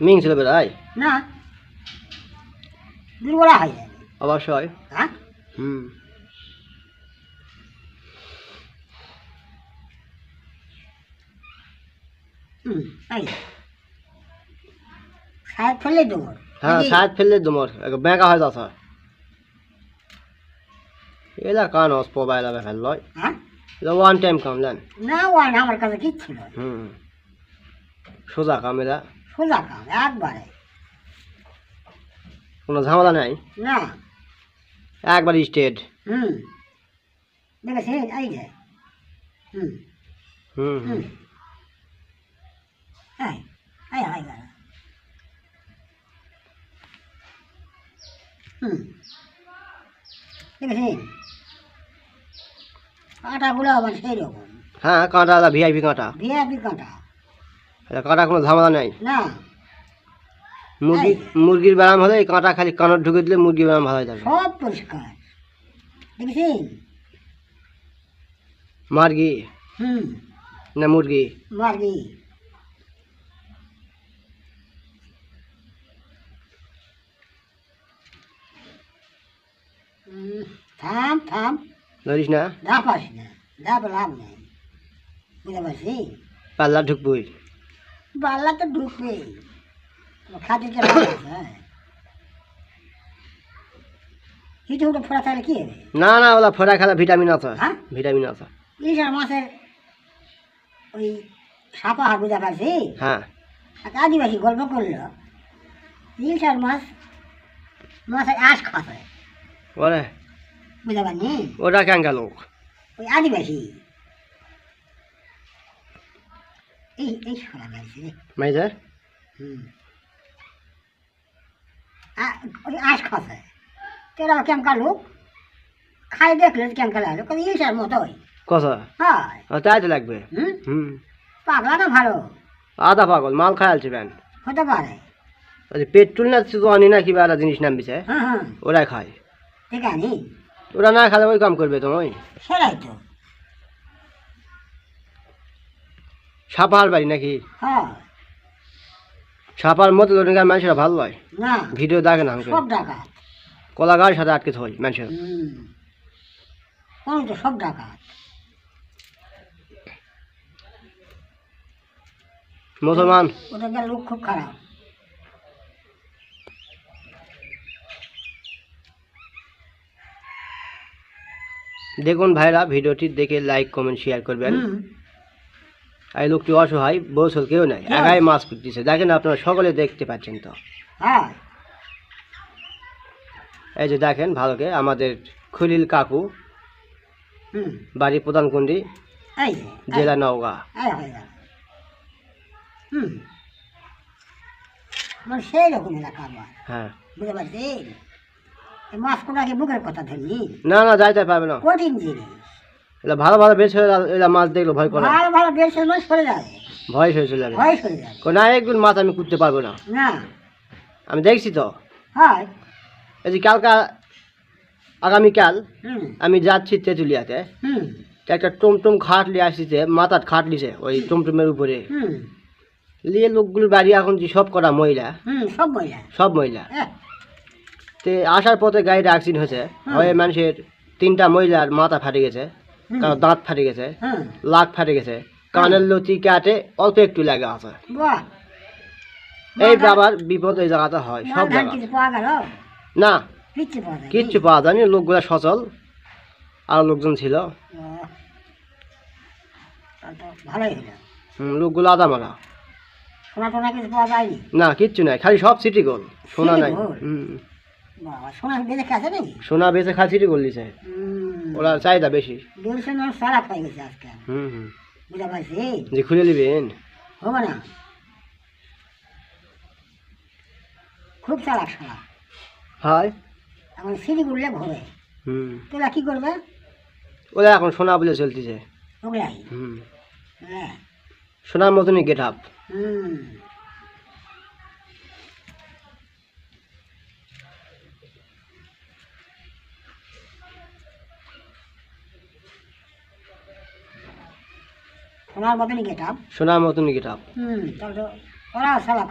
Ming ছিল বেড়াই। না। দুর্বলা হয়ে। যাবে অবশ্যই হ্যাঁ? হুম। এই। সাহেব ফেললে হ্যাঁ ফেললে তোমার বেঁকা হয়ে যাচ্ছে। এলা কান হস মোবাইল আবে ফেল লয় হ্যাঁ ওয়ান টাইম কাম না ওয়ান আমার কাছে কিচ্ছু হুম। সোজা কাম এলা সোজা কাম একবারে। কোনো ঝামেলা নাই? না। একবার স্টেট। হুম। দেখেছেন এই যে। হুম। হুম হুম। এই হুম। দেখেছেন কাঁটাগুলো আবার সেই রকম। হ্যাঁ কাঁটা ভিআইপি কাঁটা। ভিআইপি কাঁটা। এটা কাঁটা কোনো ঝামেলা নাই? না। মুরগি মুরগির ব্যায়াম হলে কাঁটা খালি কানর ঢুকে দিলে মুরগির ব্যায়াম ভালো হয়ে যাবে। সব পরিষ্কার। দেখেছেন? মার্গি? হুম। না মুরগি? মার্গি। থাম থাম। ধরিস না? না। লাভ নেই। বুঝতে পারছি? পাল্লা ঢুকবই। বাল্লা তো ঢুকবে ফোড়া থাকলে কি হবে? না না ওলা ফোড়া খেলা ভিটামিন আছে। হ্যাঁ? ভিটামিন আছে। মাছের ওই সাপা হ্যাঁ। এক আদিবাসী গল্প করল। মাছ মাছের আঁশ খাতে ওরে বুঝতে পারনি ওটা কেন গেল ওই আদিবাসী। এই এই শোনা গেছে রে মাইজে? হুম। ওই আঁশ খাতে তোরা কেমকা লোক খাই দেখলে কেমকা লাগল কত ইলিশের মতোই। কত? হয়। তাই তো লাগবে। হুম? হুম। পাগলা না ভালো। আধা পাগল মাল খাই আলছে ব্যান হতে পারে। ওই পেট্রোল না আনি না কিবা একটা জিনিস নামবিছে হ্যাঁ হ্যাঁ ওরাই খায়। ঠিক আছে ওরা না খালে ওই কাম করবে তোমায় সেটাই তো। সাপার বাড়ি নাকি? হ্যাঁ। সাপার মতো মানুষেরা ভালো হয় না। ভিডিও দেখে না সব ডাকাত। কলা গাছ সাথে আটকে হয় মানুষের। তো সব ডাকাত। মুসলমান। ওদের লোক খুব খারাপ। দেখুন ভাইরা ভিডিওটি দেখে লাইক কমেন্ট শেয়ার করবেন। এই লোকটি অসহায় বৌসল কেউ নাই। হ্যাঁ। একাই মাছ পিটতেছে। দেখেন আপনারা সকলে দেখতে পাচ্ছেন তো। হ্যাঁ। এই যে দেখেন ভালোকে আমাদের খলিল কাকু বাড়ি প্রধানকুন্ডি জেলা নওগাঁ। হয়ে গেল হুম। সেই রকম এলাকা বুঝতে পারছি মাছ কোটাকে মুখের কথা ধরলি? না না যাইতে পারবে না। কঠিন জিনিস। এলা ভালো ভালো বেশ হয়ে এলা মাছ দেখল ভয় করে ভালো ভালো বেশ মাছ সরে যাবে ভয় হয়ে চলে যাবে ভয় সরে যাবে একদিন মাছ আমি করতে পারব না। না। আমি দেখছি তো। হয়। এই যে কালকা আগামীকাল আমি যাচ্ছি তেঁতুলিয়াতে। একটা টমটম খাট নিয়ে আসছে মাথার খাট ওই টমটমের উপরে। লিয়ে লোকগুলোর বাড়ি এখন যে সব করা মহিলা সব মহিলা সব মহিলা তে আসার পথে গাড়িটা অ্যাক্সিডেন্ট হয়েছে। হয়ে মানুষের তিনটা মহিলার মাথা ফাটে গেছে। কারও দাঁত ফাটে গেছে হুম লাক ফাটে গেছে কানের লতি কাটে অল্প একটু লাগে আছে। এই বাবার বিপদ এই জায়গাতে হয় সব জায়গা না কিচ্ছু পাওয়া যায়নি লোকগুলা সচল আর লোকজন ছিল। লোকগুলো আদা মারা। না কিচ্ছু নাই খালি সব সিটি গোল সোনা নাই। সোনা বেঁধে আছে নাকি? সোনা বেঁচে খালি সিটি গোল দিছে ওরা চাহিদা বেশি। নয় সারা হয়ে গেছে আজকে। হুম হুম। বুঝতে পারছি যে খুলে নিবেন হবে না? খুব সারা সারা হয়। এখন সিঁড়ি গুললে ঘুরে হুম। তোরা কি করবে? ওরা এখন সোনা বলে চলতেছে। ওগুলাই? হুম। হ্যাঁ। সোনার মতনই গেট আপ হুম। সোনার মতনই গেটাম সোনার মতনই গেট আপ। হুম তাহলে ওরা সালা